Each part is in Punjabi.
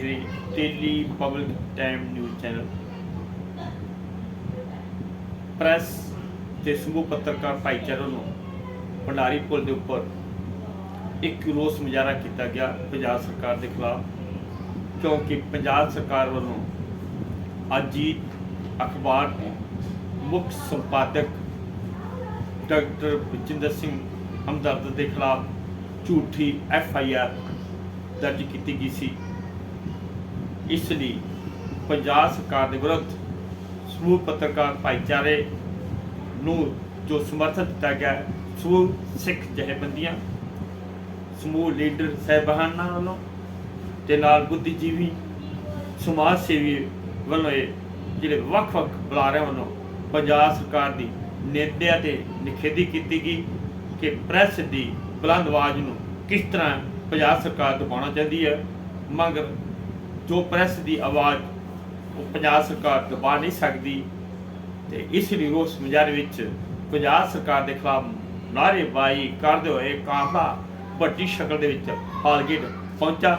ਦੇਖ ਰਹੇ ਜੀ public time news channel. Press ਤੇ ਸਮੂਹ ਪੱਤਰਕਾਰ ਭਾਈਚਾਰੇ ਨੂੰ ਭੰਡਾਰੀ ਪੁਲ ਦੇ ਉੱਪਰ ਇੱਕ ਰੋਸ ਮੁਜ਼ਾਹਰਾ ਕੀਤਾ ਗਿਆ ਪੰਜਾਬ ਸਰਕਾਰ ਦੇ ਖਿਲਾਫ, ਕਿਉਂਕਿ ਪੰਜਾਬ ਸਰਕਾਰ ਵੱਲੋਂ ਅਜੀਤ ਅਖਬਾਰ ਦੇ ਮੁੱਖ ਸੰਪਾਦਕ ਡਾਕਟਰ ਵਿਜਿੰਦਰ ਸਿੰਘ ਹਮਦਰਦ ਦੇ ਖਿਲਾਫ ਝੂਠੀ ਐਫ ਆਈ ਆਰ ਦਰਜ ਕੀਤੀ ਗਈ ਸੀ। ਇਸ ਲਈ ਪੰਜਾਬ ਸਰਕਾਰ ਦੇ ਵਿਰੁੱਧ ਸਮੂਹ ਪੱਤਰਕਾਰ ਭਾਈਚਾਰੇ ਨੂੰ ਜੋ ਸਮਰਥਨ ਦਿੱਤਾ ਗਿਆ ਸਮੂਹ ਸਿੱਖ ਜਥੇਬੰਦੀਆਂ, ਸਮੂਹ ਲੀਡਰ ਸਹਿਬਾਨਾਂ ਵੱਲੋਂ ਤੇ ਨਾਲ ਬੁੱਧੀਜੀਵੀ, ਸਮਾਜ ਸੇਵੀ ਵੱਲੋਂ ਇਹ ਜਿਹੜੇ ਵੱਖ-ਵੱਖ ਬੁਲਾਰਿਆਂ ਵੱਲੋਂ ਪੰਜਾਬ ਸਰਕਾਰ ਦੀ ਨਿੰਦਿਆ ਤੇ ਨਿਖੇਧੀ ਕੀਤੀ ਗਈ ਕਿ ਪ੍ਰੈਸ ਦੀ ਬੁਲੰਦ ਆਵਾਜ਼ ਨੂੰ ਕਿਸ ਤਰ੍ਹਾਂ ਪੰਜਾਬ ਸਰਕਾਰ ਦਬਾਉਣਾ ਚਾਹੁੰਦੀ ਹੈ। ਮਗਰ ਜੋ ਪ੍ਰੈਸ ਦੀ ਆਵਾਜ਼ ਉਹ ਪੰਜਾਬ ਸਰਕਾਰ ਦਬਾ ਨਹੀਂ ਸਕਦੀ ਤੇ ਇਸ ਲਈ ਰੋਸ ਮੁਜ਼ਾਹਰੇ ਵਿੱਚ ਪੰਜਾਬ ਸਰਕਾਰ ਦੇ ਖਿਲਾਫ ਨਾਅਰੇਬਾਜ਼ੀ ਕਰਦੇ ਹੋਏ ਕਾਫਲਾ ਵੱਡੀ ਸ਼ਕਲ ਦੇ ਵਿੱਚ ਹਾਲਗੇਟ ਪਹੁੰਚਾ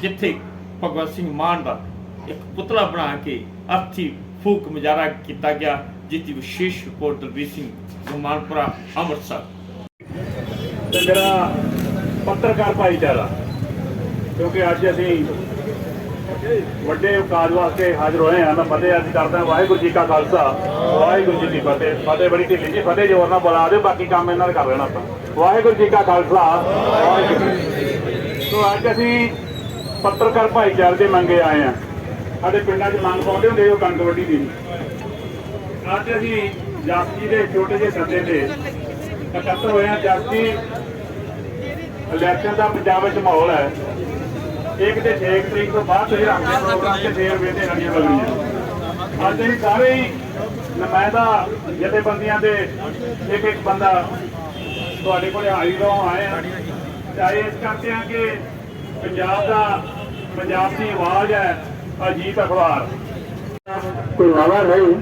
ਜਿੱਥੇ ਭਗਵੰਤ ਸਿੰਘ ਮਾਨ ਦਾ ਇੱਕ ਪੁਤਲਾ ਬਣਾ ਕੇ ਅਰਥੀ ਫੂਕ ਮੁਜ਼ਾਹਰਾ ਕੀਤਾ ਗਿਆ, ਜਿਸ ਦੀ ਵਿਸ਼ੇਸ਼ ਰਿਪੋਰਟ ਦਲਬੀਰ ਸਿੰਘ ਗੁਰਮਾਨਪੁਰਾ, ਅੰਮ੍ਰਿਤਸਰ। ਤੇ ਮੇਰਾ ਪੱਤਰਕਾਰ ਭਾਈਚਾਰਾ, ਕਿਉਂਕਿ ਅੱਜ ਅਸੀਂ ਵੱਡੇ ਕਾਜ ਵਾਸਤੇ ਹਾਜ਼ਰ ਹੋਏ ਹਾਂ। ਮੈਂ ਫਤਿਹ ਅੱਜ ਕਰਦਾ ਵਾਹਿਗੁਰੂ ਜੀ ਕਾ ਖਾਲਸਾ। ਵਾਹਿਗੁਰੂ ਜੀ ਕੀ ਫਤਿਹ। ਫਤਿਹ ਬੜੀ ਢਿੱਲੀ ਜੀ। ਫਤਿਹ ਜੋਰ ਨਾਲ ਬੁਲਾ ਦਿਓ। ਬਾਕੀ ਕੰਮ ਇਹਨਾਂ ਨੇ ਕਰ ਲੈਣਾ ਆਪਾਂ। ਵਾਹਿਗੁਰੂ ਜੀ ਕਾ ਖਾਲਸਾ। ਵਾਹਿਗੁਰੂ। ਸੋ ਅੱਜ ਅਸੀਂ ਪੱਤਰਕਾਰ ਭਾਈਚਾਰੇ ਦੇ ਮੰਗੇ ਆਏ ਹਾਂ। ਸਾਡੇ ਪਿੰਡਾਂ 'ਚ ਮੰਗ ਪਾਉਂਦੇ ਹੁੰਦੇ ਉਹ ਕਣਕ ਵੱਢੀ ਦੀ। ਅੱਜ ਅਸੀਂ ਜਪ ਦੇ ਛੋਟੇ ਜਿਹੇ ਸੱਦੇ ਤੇ ਇਕੱਤਰ ਹੋਏ ਹਾਂ। ਜਪ ਇਲੈਕਸ਼ਨ ਦਾ ਪੰਜਾਬ ਵਿੱਚ ਮਾਹੌਲ ਹੈ। ਇੱਕ ਤੇ 6 ਤਰੀਕ ਤੋਂ ਬਾਅਦ ਤੁਸੀਂ ਰੱਖਦੇ ਪ੍ਰੋਗਰਾਮ ਤੇ ਫੇਰ ਵੇਦੇ ਰਣੀਆਂ ਲੱਗਣੀਆਂ ਅੱਜ ਅਸੀਂ ਸਾਰੇ ਹੀ ਨੁਮਾਇੰਦਾ ਜਥੇਬੰਦੀਆਂ ਦੇ ਇੱਕ ਇੱਕ ਬੰਦਾ ਤੁਹਾਡੇ ਕੋਲੇ ਹਾਜ਼ਰ ਤੋਂ ਆਏ ਆ ਚਾਹੇ ਇਸ ਕਰਕੇ ਆ ਕਿ ਪੰਜਾਬ ਦਾ, ਪੰਜਾਬ ਦੀ ਆਵਾਜ਼ ਹੈ ਅਜੀਤ ਅਖਬਾਰ। ਕੋਈ ਨਵਾਂ ਨਹੀਂ,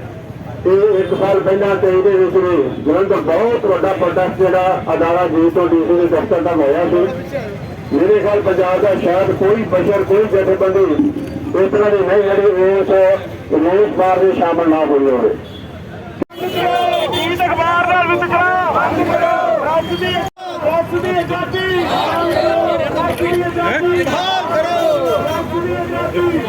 ਇਹ ਇੱਕ ਸਾਲ ਪਹਿਲਾਂ ਤੇ ਇਹਦੇ ਵਿੱਚ ਵੀ ਜਲੰਧਰ ਬਹੁਤ ਵੱਡਾ ਪ੍ਰੋਟੈਸਟ ਜਿਹੜਾ ਅਦਾਲਾ ਜੀ ਤੋਂ ਡੀਸੀ ਦੇ ਦਫ਼ਤਰ ਦਾ ਹੋਇਆ ਸੀ। ਮੇਰੇ ਖਿਆਲ ਪੰਜਾਬ ਦਾ ਸ਼ਾਇਦ ਕੋਈ ਬਸ਼ਰ ਕੋਈ ਜਥੇਬੰਦੀ ਇਸ ਤਰ੍ਹਾਂ ਦੀ ਨਹੀਂ ਜਿਹੜੀ ਉਸ ਰੇਸ ਬਾਰ ਦੇ ਸ਼ਾਮਲ ਨਾ ਹੋਈ ਹੋਵੇ। ਅਜੀਤ ਅਖਬਾਰ ਨਾਲ ਵਿਤਕਰਾ ਬੰਦ ਕਰੋ ਪ੍ਰੈਸ ਦੀ ਪ੍ਰੈਸ ਦੀ ਆਜ਼ਾਦੀ ਪ੍ਰੈਸ ਦੀ ਆਜ਼ਾਦੀ। ਕਰੋ ਪ੍ਰੈਸ ਦੀ ਆਜ਼ਾਦੀ।